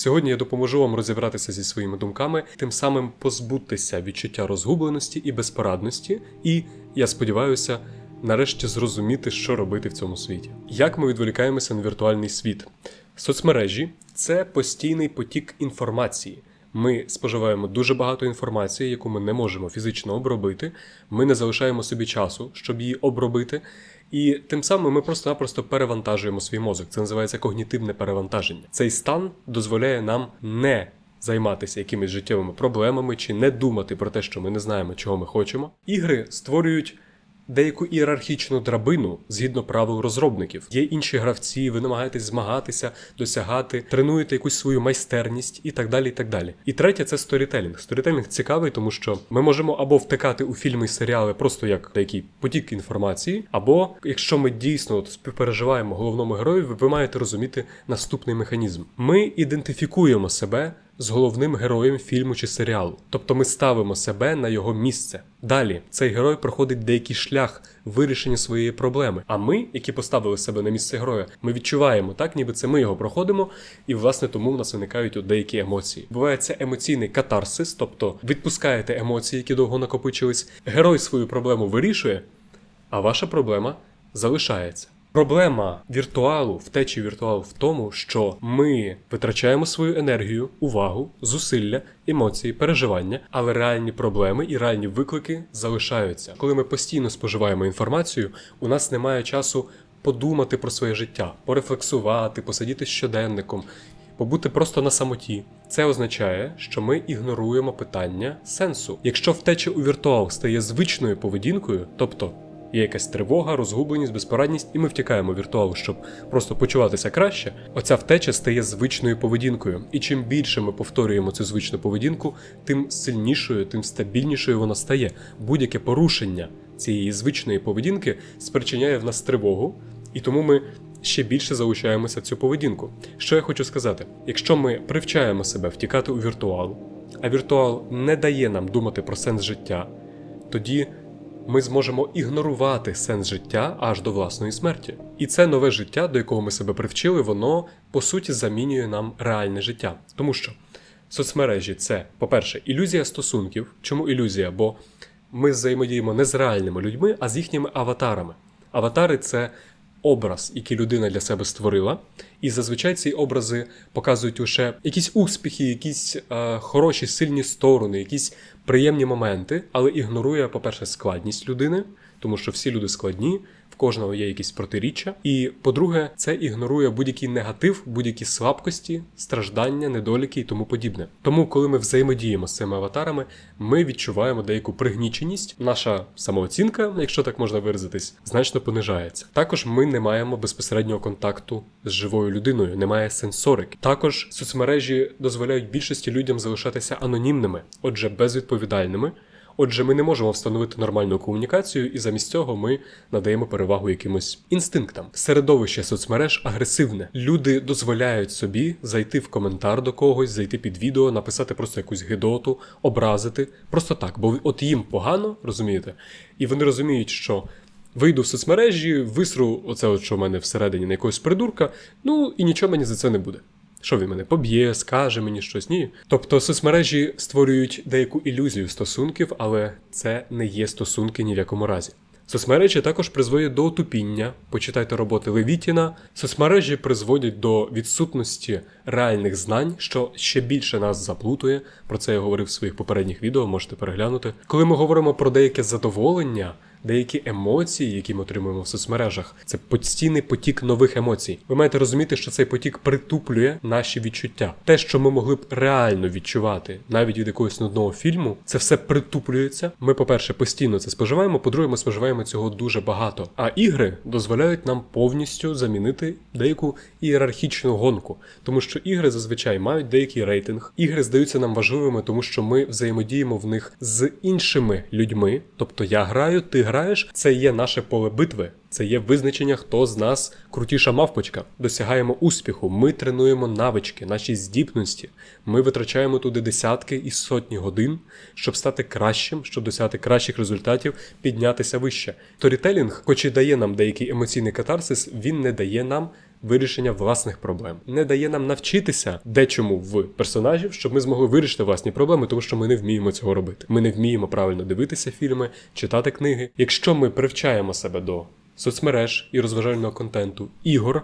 Сьогодні я допоможу вам розібратися зі своїми думками, тим самим позбутися відчуття розгубленості і безпорадності, і я сподіваюся, нарешті зрозуміти, що робити в цьому світі. Як ми відволікаємося на віртуальний світ? Соцмережі це постійний потік інформації. Ми споживаємо дуже багато інформації, яку ми не можемо фізично обробити. Ми не залишаємо собі часу, щоб її обробити. І тим самим ми просто-напросто перевантажуємо свій мозок. Це називається когнітивне перевантаження. Цей стан дозволяє нам не займатися якимись життєвими проблемами чи не думати про те, що ми не знаємо, чого ми хочемо. Ігри створюють деяку ієрархічну драбину згідно правил розробників. Є інші гравці, ви намагаєтесь змагатися, досягати, тренуєте якусь свою майстерність і так далі. І так далі. І третє це сторітелінг. Сторітелінг цікавий, тому що ми можемо або втикати у фільми і серіали просто як деякий потік інформації, або якщо ми дійсно от співпереживаємо головному герою, ви маєте розуміти наступний механізм. Ми ідентифікуємо себе з головним героєм фільму чи серіалу. Тобто ми ставимо себе на його місце. Далі цей герой проходить деякий шлях вирішення своєї проблеми. А ми, які поставили себе на місце героя, ми відчуваємо так, ніби це ми його проходимо, і власне тому в нас виникають от деякі емоції. Буває це емоційний катарсис, тобто відпускаєте емоції, які довго накопичились. Герой свою проблему вирішує, а ваша проблема залишається. Проблема віртуалу, втечі віртуалу в тому, що ми витрачаємо свою енергію, увагу, зусилля, емоції, переживання, але реальні проблеми і реальні виклики залишаються. Коли ми постійно споживаємо інформацію, у нас немає часу подумати про своє життя, порефлексувати, посидіти з щоденником. Побути просто на самоті. Це означає, що ми ігноруємо питання сенсу. Якщо втеча у віртуал стає звичною поведінкою, тобто Є якась тривога, розгубленість, безпорадність, і ми втікаємо в віртуал, щоб просто почуватися краще. Оця втеча стає звичною поведінкою. І чим більше ми повторюємо цю звичну поведінку, тим сильнішою, тим стабільнішою вона стає. Будь-яке порушення цієї звичної поведінки спричиняє в нас тривогу, і тому ми ще більше залучаємося в цю поведінку. Що я хочу сказати: якщо ми привчаємо себе втікати у віртуал, а віртуал не дає нам думати про сенс життя, тоді ми зможемо ігнорувати сенс життя аж до власної смерті. І це нове життя, до якого ми себе привчили, воно по суті замінює нам реальне життя. Тому що соцмережі це, по-перше, ілюзія стосунків. Чому ілюзія? Бо ми взаємодіємо не з реальними людьми, а з їхніми аватарами. Аватари це образ, який людина для себе створила, і зазвичай ці образи показують лише якісь успіхи, якісь е, хороші, сильні сторони, якісь приємні моменти, але ігнорує, по-перше, складність людини, тому що всі люди складні, кожного є якісь протиріччя. І по-друге, це ігнорує будь-який негатив, будь-які слабкості, страждання, недоліки і тому подібне. Тому, коли ми взаємодіємо з цими аватарами, ми відчуваємо деяку пригніченість. Наша самооцінка, якщо так можна виразитись, значно понижається. Також ми не маємо безпосереднього контакту з живою людиною, немає сенсорики. Також соцмережі дозволяють більшості людям залишатися анонімними, отже, безвідповідальними. Отже, ми не можемо встановити нормальну комунікацію, і замість цього ми надаємо перевагу якимось інстинктам. Середовище соцмереж агресивне. Люди дозволяють собі зайти в коментар до когось, зайти під відео, написати просто якусь гидоту, образити. Просто так, бо от їм погано, розумієте? І вони розуміють, що. Вийду в соцмережі, висру оце, от, що в мене всередині на якогось придурка, ну і нічого мені за це не буде. Що він мене поб'є, скаже мені щось? Ні. Тобто соцмережі створюють деяку ілюзію стосунків, але це не є стосунки ні в якому разі. Соцмережі також призводять до отупіння. Почитайте роботи Левітіна. Соцмережі призводять до відсутності реальних знань, що ще більше нас заплутує. Про це я говорив в своїх попередніх відео, можете переглянути. Коли ми говоримо про деяке задоволення. Деякі емоції, які ми отримуємо в соцмережах, це постійний потік нових емоцій. Ви маєте розуміти, що цей потік притуплює наші відчуття. Те, що ми могли б реально відчувати, навіть від якогось нудного фільму, це все притуплюється. Ми, по-перше, постійно це споживаємо. По-друге, ми споживаємо цього дуже багато. А ігри дозволяють нам повністю замінити деяку ієрархічну гонку, тому що ігри зазвичай мають деякий рейтинг. Ігри здаються нам важливими, тому що ми взаємодіємо в них з іншими людьми. Тобто я граю, ти граєш, це є наше поле битви. Це є визначення, хто з нас крутіша мавпочка. Досягаємо успіху, ми тренуємо навички, наші здібності. Ми витрачаємо туди десятки і сотні годин, щоб стати кращим, щоб досягти кращих результатів, піднятися вище. Торітелінг, хоч і дає нам деякий емоційний катарсис, він не дає нам вирішення власних проблем, не дає нам навчитися дечому в персонажів, щоб ми змогли вирішити власні проблеми, тому що ми не вміємо цього робити. Ми не вміємо правильно дивитися фільми, читати книги. Якщо ми привчаємо себе до соцмереж і розважального контенту, ігор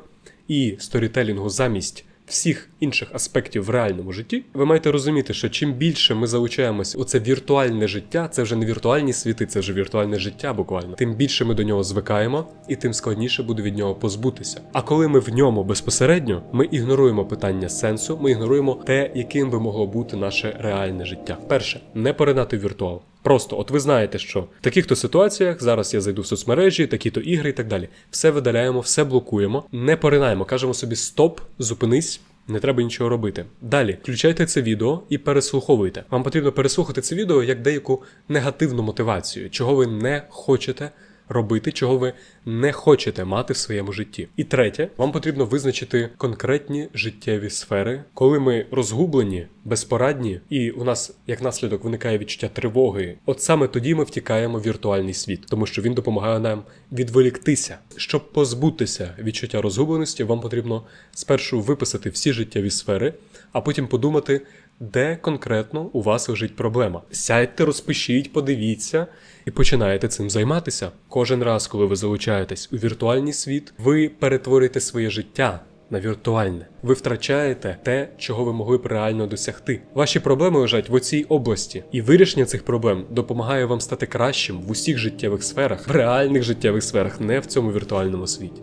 і сторітелінгу замість всіх інших аспектів в реальному житті, ви маєте розуміти, що чим більше ми залучаємось у це віртуальне життя, це вже не віртуальні світи, це вже віртуальне життя буквально. Тим більше ми до нього звикаємо, і тим складніше буде від нього позбутися. А коли ми в ньому безпосередньо, ми ігноруємо питання сенсу, ми ігноруємо те, яким би могло бути наше реальне життя. Перше, не поринати віртуал. Просто, от ви знаєте, що в таких-то ситуаціях зараз я зайду в соцмережі, такі-то ігри і так далі. Все видаляємо, все блокуємо, не поринаємо, кажемо собі стоп, зупинись. Не треба нічого робити. Далі включайте це відео і переслуховуйте. Вам потрібно переслухати це відео як деяку негативну мотивацію, чого ви не хочете робити, чого ви не хочете мати в своєму житті. І третє, вам потрібно визначити конкретні життєві сфери, коли ми розгублені, безпорадні, і у нас як наслідок виникає відчуття тривоги. От саме тоді ми втікаємо в віртуальний світ, тому що він допомагає нам відволіктися. Щоб позбутися відчуття розгубленості, вам потрібно спершу виписати всі життєві сфери, а потім подумати. Де конкретно у вас лежить проблема? Сядьте, розпишіть, подивіться і починаєте цим займатися. Кожен раз, коли ви залучаєтесь у віртуальний світ, ви перетворюєте своє життя на віртуальне. Ви втрачаєте те, чого ви могли б реально досягти. Ваші проблеми лежать в оцій області, і вирішення цих проблем допомагає вам стати кращим в усіх життєвих сферах, в реальних життєвих сферах, не в цьому віртуальному світі.